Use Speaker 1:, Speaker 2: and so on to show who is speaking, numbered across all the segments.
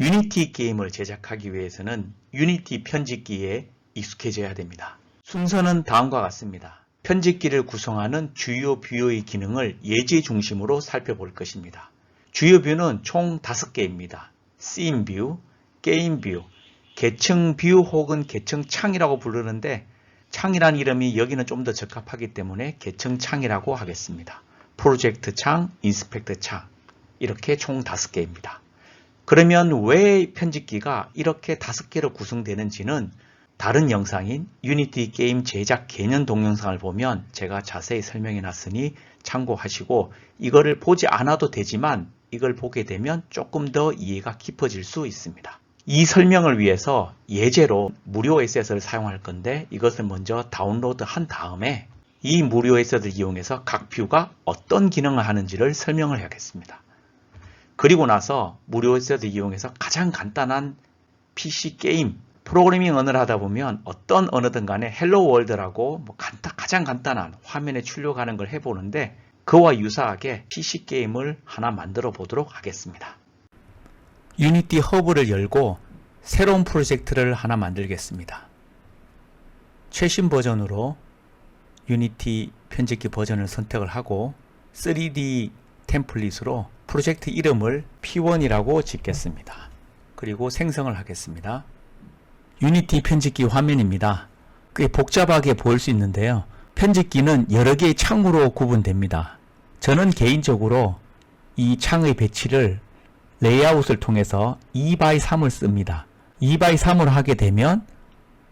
Speaker 1: 유니티 게임을 제작하기 위해서는 유니티 편집기에 익숙해져야 됩니다. 순서는 다음과 같습니다. 편집기를 구성하는 주요 뷰의 기능을 예제 중심으로 살펴볼 것입니다. 주요 뷰는 총 5개입니다. 씬 뷰, 게임 뷰, 계층 뷰 혹은 계층 창이라고 부르는데 창이란 이름이 여기는 좀 더 적합하기 때문에 계층 창이라고 하겠습니다. 프로젝트 창, 인스펙트 창 이렇게 총 5개입니다. 그러면 왜 편집기가 이렇게 5개로 구성되는지는 다른 영상인 유니티 게임 제작 개념 동영상을 보면 제가 자세히 설명해 놨으니 참고하시고 이거를 보지 않아도 되지만 이걸 보게 되면 조금 더 이해가 깊어질 수 있습니다. 이 설명을 위해서 예제로 무료 에셋을 사용할 건데 이것을 먼저 다운로드 한 다음에 이 무료 에셋을 이용해서 각 뷰가 어떤 기능을 하는지를 설명을 해야겠습니다. 그리고 나서 무료 에셋을 이용해서 가장 간단한 PC 게임 프로그래밍 언어를 하다 보면 어떤 언어든 간에 헬로 월드라고 뭐 간단, 가장 간단한 화면에 출력하는 걸 해보는데 그와 유사하게 PC 게임을 하나 만들어 보도록 하겠습니다. 유니티 허브를 열고 새로운 프로젝트를 하나 만들겠습니다. 최신 버전으로 유니티 편집기 버전을 선택을 하고 3D 템플릿으로 프로젝트 이름을 P1이라고 짓겠습니다. 그리고 생성을 하겠습니다. 유니티 편집기 화면입니다. 꽤 복잡하게 보일 수 있는데요. 편집기는 여러 개의 창으로 구분됩니다. 저는 개인적으로 이 창의 배치를 레이아웃을 통해서 2x3을 씁니다. 2x3을 하게 되면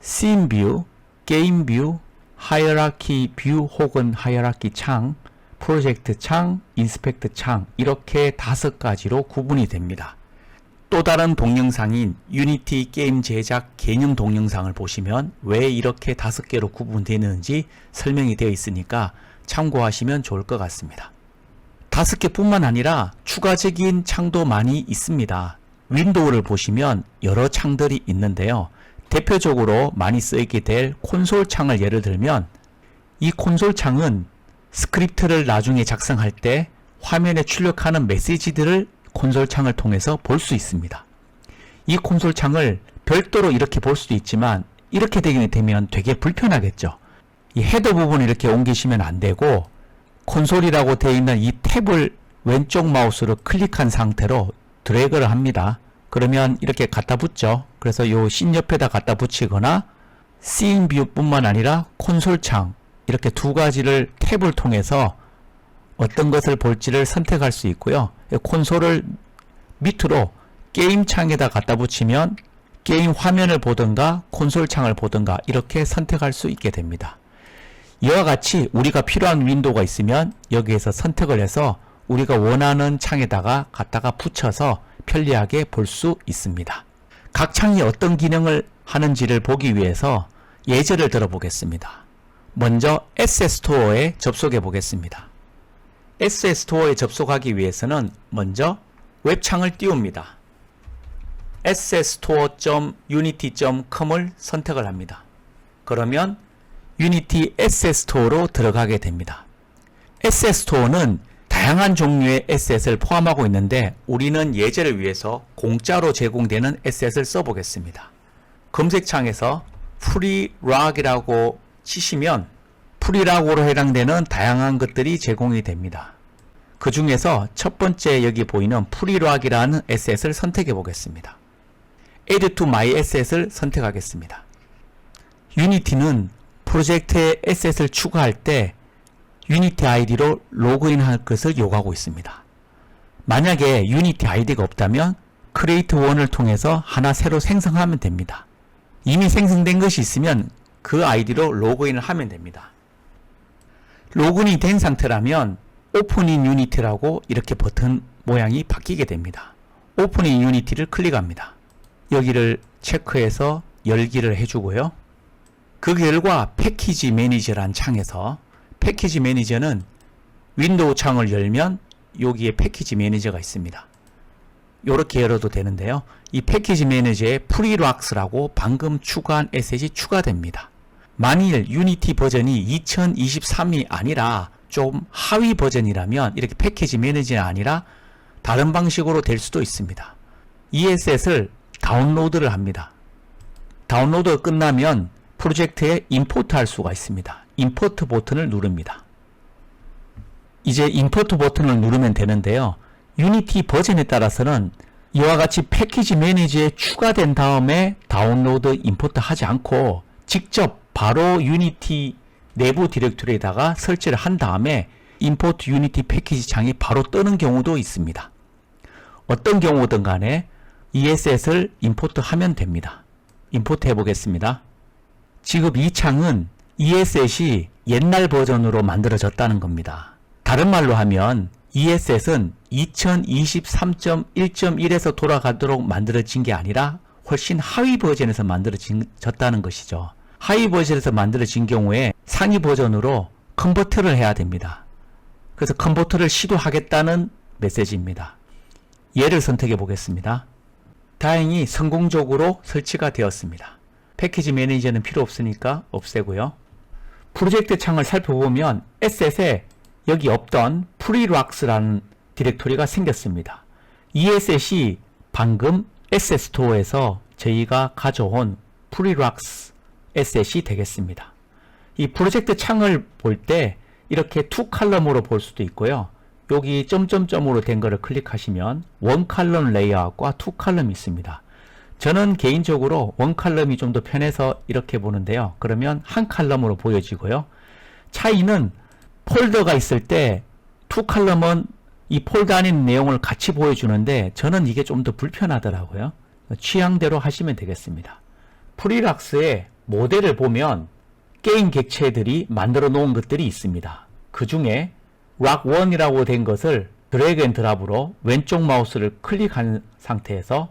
Speaker 1: 씬 뷰, 게임 뷰, 하이어라키 뷰 혹은 하이어라키 창, 프로젝트 창, 인스펙트 창 이렇게 다섯 가지로 구분이 됩니다. 또 다른 동영상인 유니티 게임 제작 개념 동영상을 보시면 왜 이렇게 다섯 개로 구분되는지 설명이 되어 있으니까 참고하시면 좋을 것 같습니다. 다섯 개뿐만 아니라 추가적인 창도 많이 있습니다. 윈도우를 보시면 여러 창들이 있는데요. 대표적으로 많이 쓰이게 될 콘솔 창을 예를 들면 이 콘솔 창은 스크립트를 나중에 작성할 때 화면에 출력하는 메시지들을 콘솔 창을 통해서 볼 수 있습니다. 이 콘솔 창을 별도로 이렇게 볼 수도 있지만 이렇게 되게 되면 되게 불편하겠죠. 이 헤더 부분을 이렇게 옮기시면 안 되고 콘솔이라고 되어 있는 이 탭을 왼쪽 마우스로 클릭한 상태로 드래그를 합니다. 그러면 이렇게 갖다 붙죠. 그래서 요씬 옆에다 갖다 붙이거나 씬 뷰뿐만 아니라 콘솔 창 이렇게 두 가지를 탭을 통해서 어떤 것을 볼지를 선택할 수 있고요. 콘솔을 밑으로 게임 창에다 갖다 붙이면 게임 화면을 보든가 콘솔 창을 보든가 이렇게 선택할 수 있게 됩니다. 이와 같이 우리가 필요한 윈도우가 있으면 여기에서 선택을 해서 우리가 원하는 창에다가 갖다가 붙여서 편리하게 볼 수 있습니다. 각 창이 어떤 기능을 하는지를 보기 위해서 예제를 들어보겠습니다. 먼저 SS 스토어에 접속해 보겠습니다. SS 스토어에 접속하기 위해서는 먼저 웹창을 띄웁니다. ssstore.unity.com을 선택을 합니다. 그러면 유니티 SS 스토어로 들어가게 됩니다. SS 스토어는 다양한 종류의 SS를 포함하고 있는데 우리는 예제를 위해서 공짜로 제공되는 SS를 써보겠습니다. 검색창에서 프리락이라고 치시면 프리락으로 해당되는 다양한 것들이 제공이 됩니다. 그 중에서 첫 번째 여기 보이는 프리락이라는 SS를 선택해 보겠습니다. Add to my SS를 선택하겠습니다. 유니티는 프로젝트에 SS를 추가할 때 유니티 아이디로 로그인할 것을 요구하고 있습니다. 만약에 유니티 아이디가 없다면 크리에이트 원을 통해서 하나 새로 생성하면 됩니다. 이미 생성된 것이 있으면 그 아이디로 로그인을 하면 됩니다. 로그인이 된 상태라면 오픈인 유니티라고 이렇게 버튼 모양이 바뀌게 됩니다. 오픈인 유니티를 클릭합니다. 여기를 체크해서 열기를 해주고요. 그 결과 패키지 매니저란 창에서 패키지 매니저는 윈도우 창을 열면 여기에 패키지 매니저가 있습니다. 이렇게 열어도 되는데요. 이 패키지 매니저에 프리락스라고 방금 추가한 에셋이 추가됩니다. 만일 유니티 버전이 2023이 아니라 좀 하위 버전이라면 이렇게 패키지 매니저가 아니라 다른 방식으로 될 수도 있습니다. ESS를 다운로드를 합니다. 다운로드가 끝나면 프로젝트에 임포트 할 수가 있습니다. 임포트 버튼을 누릅니다. 이제 임포트 버튼을 누르면 되는데요. 유니티 버전에 따라서는 이와 같이 패키지 매니저에 추가된 다음에 다운로드 임포트 하지 않고 직접 바로 유니티 내부 디렉토리에다가 설치를 한 다음에 임포트 유니티 패키지 창이 바로 뜨는 경우도 있습니다. 어떤 경우든 간에 ESS를 임포트 하면 됩니다. 임포트 해 보겠습니다. 지금 이 창은 ESS이 옛날 버전으로 만들어졌다는 겁니다. 다른 말로 하면 ESS는 2023.1.1에서 돌아가도록 만들어진 게 아니라 훨씬 하위 버전에서 만들어졌다는 것이죠. 하위 버전에서 만들어진 경우에 상위 버전으로 컨버터를 해야 됩니다. 그래서 컨버터를 시도하겠다는 메시지입니다. 얘를 선택해 보겠습니다. 다행히 성공적으로 설치가 되었습니다. 패키지 매니저는 필요 없으니까 없애고요. 프로젝트 창을 살펴보면 S에 여기 없던 프리락스라는 디렉토리가 생겼습니다. ESS이 방금 SS토어에서 저희가 가져온 프리락스 에셋이 되겠습니다. 이 프로젝트 창을 볼 때 이렇게 투 칼럼으로 볼 수도 있고요. 여기 점점점으로 된 거를 클릭하시면 원 칼럼 레이아웃과 투 칼럼이 있습니다. 저는 개인적으로 원 칼럼이 좀 더 편해서 이렇게 보는데요. 그러면 한 칼럼으로 보여지고요. 차이는 폴더가 있을 때 투 칼럼은 이 폴더 안에 있는 내용을 같이 보여주는데 저는 이게 좀 더 불편하더라고요. 취향대로 하시면 되겠습니다. 프리락스의 모델을 보면 게임 객체들이 만들어 놓은 것들이 있습니다. 그 중에 락1이라고 된 것을 드래그 앤 드랍으로 왼쪽 마우스를 클릭한 상태에서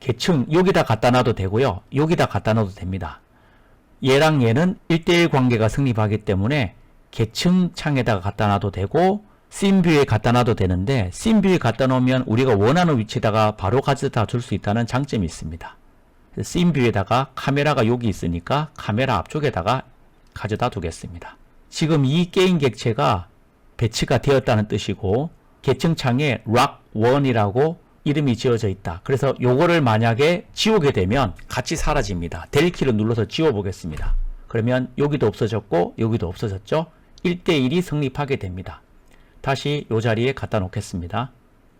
Speaker 1: 계층 여기다 갖다 놔도 되고요. 여기다 갖다 놔도 됩니다. 얘랑 얘는 1대1 관계가 성립하기 때문에 계층 창에다가 갖다 놔도 되고 씬뷰에 갖다 놔도 되는데 씬뷰에 갖다 놓으면 우리가 원하는 위치에다가 바로 가져다 줄 수 있다는 장점이 있습니다. 씬뷰에다가 카메라가 여기 있으니까 카메라 앞쪽에다가 가져다 두겠습니다. 지금 이 게임 객체가 배치가 되었다는 뜻이고 계층창에 락1이라고 이름이 지어져 있다. 그래서 요거를 만약에 지우게 되면 같이 사라집니다. 델키를 눌러서 지워 보겠습니다. 그러면 여기도 없어졌고 여기도 없어졌죠. 1대1이 성립하게 됩니다. 다시 요 자리에 갖다 놓겠습니다.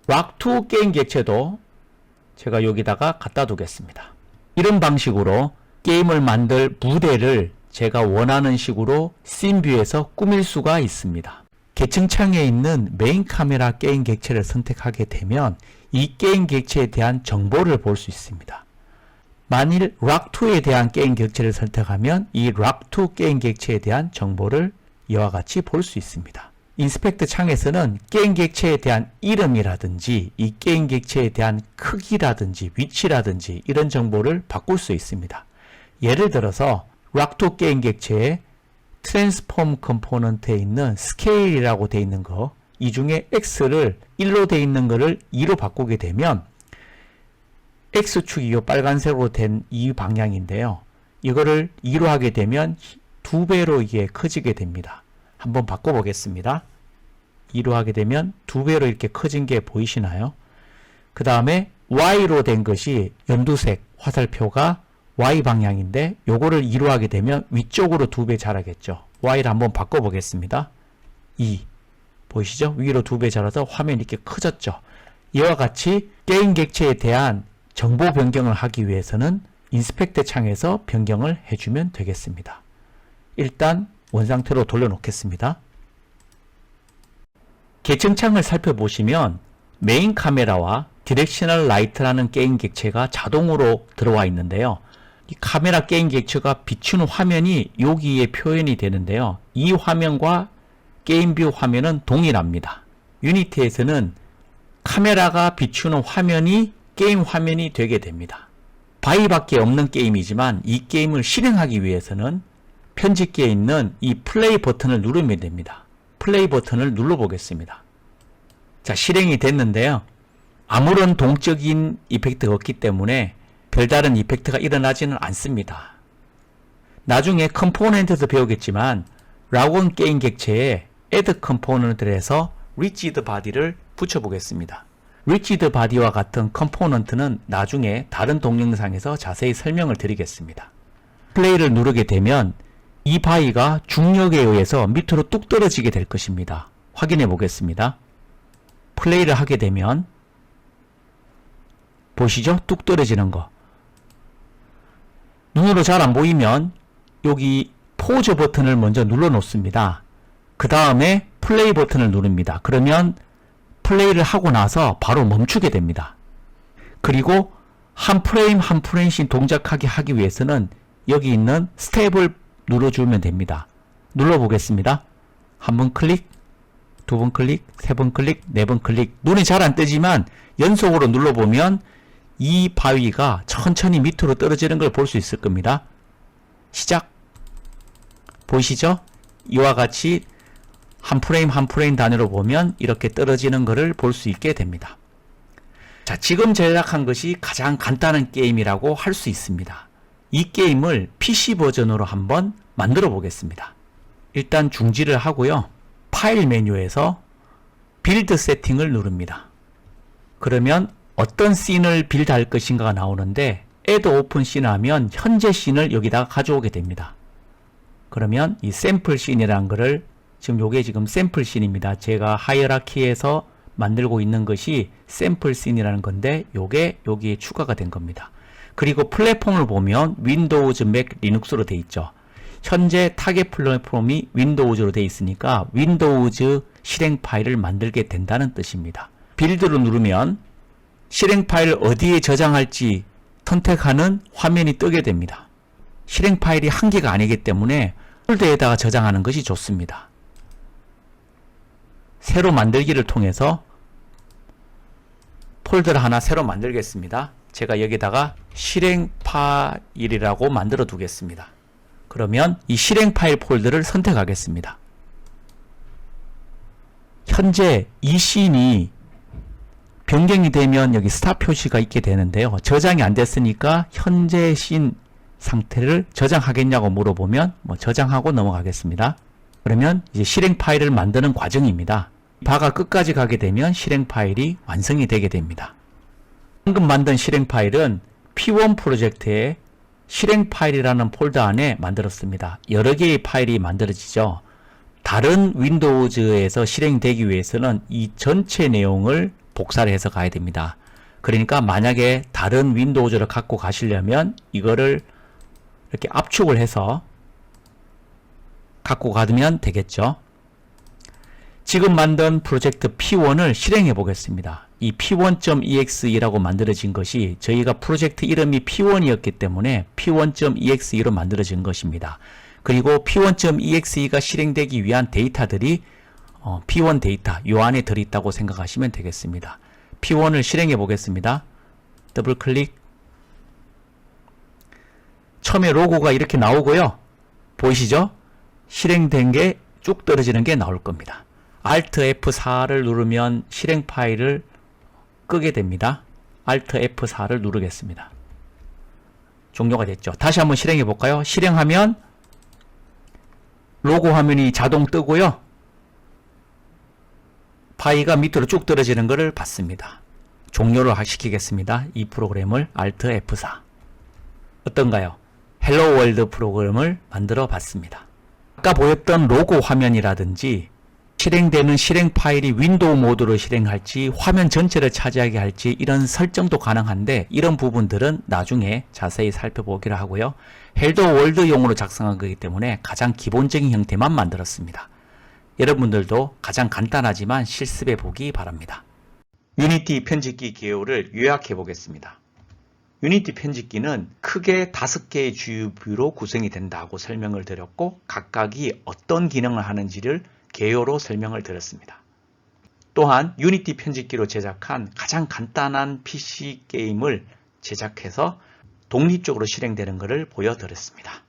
Speaker 1: 락2 게임 객체도 제가 여기다가 갖다 두겠습니다. 이런 방식으로 게임을 만들 무대를 제가 원하는 식으로 씬뷰에서 꾸밀 수가 있습니다. 계층창에 있는 메인 카메라 게임 객체를 선택하게 되면 이 게임 객체에 대한 정보를 볼 수 있습니다. 만일 락2에 대한 게임 객체를 선택하면 이 락2 게임 객체에 대한 정보를 이와 같이 볼 수 있습니다. 인스펙트 창에서는 게임 객체에 대한 이름이라든지 이 게임 객체에 대한 크기라든지 위치라든지 이런 정보를 바꿀 수 있습니다. 예를 들어서 락2 게임 객체에 트랜스폼 컴포넌트에 있는 스케일이라고 되어 있는 거, 이 중에 x를 1로 되어 있는 거를 2로 바꾸게 되면 x축이 이 빨간색으로 된 이 방향인데요. 이거를 2로 하게 되면 두 배로 이게 커지게 됩니다. 한번 바꿔보겠습니다. 2로 하게 되면 두 배로 이렇게 커진 게 보이시나요? 그 다음에 Y로 된 것이 연두색 화살표가 Y 방향인데 요거를 2로 하게 되면 위쪽으로 두 배 자라겠죠. Y를 한번 바꿔보겠습니다. 2 보이시죠? 위로 두 배 자라서 화면이 이렇게 커졌죠. 이와 같이 게임 객체에 대한 정보 변경을 하기 위해서는 인스펙트 창에서 변경을 해주면 되겠습니다. 일단 원상태로 돌려놓겠습니다. 계층창을 살펴보시면 메인 카메라와 디렉셔널 라이트라는 게임 객체가 자동으로 들어와 있는데요. 이 카메라 게임 객체가 비추는 화면이 여기에 표현이 되는데요. 이 화면과 게임 뷰 화면은 동일합니다. 유니티에서는 카메라가 비추는 화면이 게임 화면이 되게 됩니다. 바위밖에 없는 게임이지만 이 게임을 실행하기 위해서는 편집기에 있는 이 플레이 버튼을 누르면 됩니다. 플레이 버튼을 눌러보겠습니다. 자, 실행이 됐는데요. 아무런 동적인 이펙트가 없기 때문에 별다른 이펙트가 일어나지는 않습니다. 나중에 컴포넌트에서 배우겠지만 라곤 게임 객체에 add 컴포넌트에서 rigid body를 붙여보겠습니다. 리치드 바디와 같은 컴포넌트는 나중에 다른 동영상에서 자세히 설명을 드리겠습니다. 플레이를 누르게 되면 이 바위가 중력에 의해서 밑으로 뚝 떨어지게 될 것입니다. 확인해 보겠습니다. 플레이를 하게 되면 보시죠? 뚝 떨어지는 거. 눈으로 잘 안 보이면 여기 포즈 버튼을 먼저 눌러 놓습니다. 그 다음에 플레이 버튼을 누릅니다. 그러면 플레이를 하고 나서 바로 멈추게 됩니다. 그리고 한 프레임 한 프레임씩 동작하게 하기 위해서는 여기 있는 스텝을 눌러주면 됩니다. 눌러보겠습니다. 한 번 클릭, 두 번 클릭, 세 번 클릭, 네 번 클릭. 눈이 잘 안 뜨지만 연속으로 눌러보면 이 바위가 천천히 밑으로 떨어지는 걸 볼 수 있을 겁니다. 시작. 보이시죠? 이와 같이 한 프레임 한 프레임 단위로 보면 이렇게 떨어지는 것을 볼 수 있게 됩니다. 자, 지금 제작한 것이 가장 간단한 게임이라고 할 수 있습니다. 이 게임을 PC 버전으로 한번 만들어 보겠습니다. 일단 중지를 하고요. 파일 메뉴에서 빌드 세팅을 누릅니다. 그러면 어떤 씬을 빌드할 것인가가 나오는데 add open 씬 하면 현재 씬을 여기다가 가져오게 됩니다. 그러면 이 샘플 씬이라는 것을 지금 요게 지금 샘플 씬입니다. 제가 하이어라키에서 만들고 있는 것이 샘플 씬이라는 건데 요게 여기에 추가가 된 겁니다. 그리고 플랫폼을 보면 윈도우즈, 맥, 리눅스로 돼 있죠. 현재 타겟 플랫폼이 윈도우즈로 돼 있으니까 윈도우즈 실행 파일을 만들게 된다는 뜻입니다. 빌드를 누르면 실행 파일 어디에 저장할지 선택하는 화면이 뜨게 됩니다. 실행 파일이 한 개가 아니기 때문에 폴더에다가 저장하는 것이 좋습니다. 새로 만들기를 통해서 폴더를 하나 새로 만들겠습니다. 제가 여기다가 실행 파일이라고 만들어 두겠습니다. 그러면 이 실행 파일 폴더를 선택하겠습니다. 현재 이 씬이 변경이 되면 여기 스타 표시가 있게 되는데요. 저장이 안 됐으니까 현재 씬 상태를 저장하겠냐고 물어보면 뭐 저장하고 넘어가겠습니다. 그러면 이제 실행 파일을 만드는 과정입니다. 바가 끝까지 가게 되면 실행 파일이 완성이 되게 됩니다. 방금 만든 실행 파일은 P1 프로젝트의 실행 파일이라는 폴더 안에 만들었습니다. 여러 개의 파일이 만들어지죠. 다른 윈도우즈에서 실행되기 위해서는 이 전체 내용을 복사를 해서 가야 됩니다. 그러니까 만약에 다른 윈도우즈를 갖고 가시려면 이거를 이렇게 압축을 해서 갖고 가면 되겠죠. 지금 만든 프로젝트 P1을 실행해 보겠습니다. 이 P1.exe라고 만들어진 것이 저희가 프로젝트 이름이 P1이었기 때문에 P1.exe로 만들어진 것입니다. 그리고 P1.exe가 실행되기 위한 데이터들이 어, P1 데이터 요 안에 들어있다고 생각하시면 되겠습니다. P1을 실행해 보겠습니다. 더블 클릭 처음에 로고가 이렇게 나오고요. 보이시죠? 실행된 게 쭉 떨어지는 게 나올 겁니다. Alt F4를 누르면 실행 파일을 끄게 됩니다. Alt F4를 누르겠습니다. 종료가 됐죠. 다시 한번 실행해 볼까요? 실행하면 로고 화면이 자동 뜨고요. 파이가 밑으로 쭉 떨어지는 것을 봤습니다. 종료를 시키겠습니다. 이 프로그램을 Alt F4 어떤가요? 헬로 월드 프로그램을 만들어 봤습니다. 아까 보였던 로고 화면이라든지 실행되는 실행 파일이 윈도우 모드로 실행할지 화면 전체를 차지하게 할지 이런 설정도 가능한데 이런 부분들은 나중에 자세히 살펴보기로 하고요. 헬로 월드용으로 작성한 거기 때문에 가장 기본적인 형태만 만들었습니다. 여러분들도 가장 간단하지만 실습해 보기 바랍니다. 유니티 편집기 개요를 요약해 보겠습니다. 유니티 편집기는 크게 다섯 개의 주요 뷰로 구성이 된다고 설명을 드렸고 각각이 어떤 기능을 하는지를 개요로 설명을 드렸습니다. 또한 유니티 편집기로 제작한 가장 간단한 PC 게임을 제작해서 독립적으로 실행되는 것을 보여드렸습니다.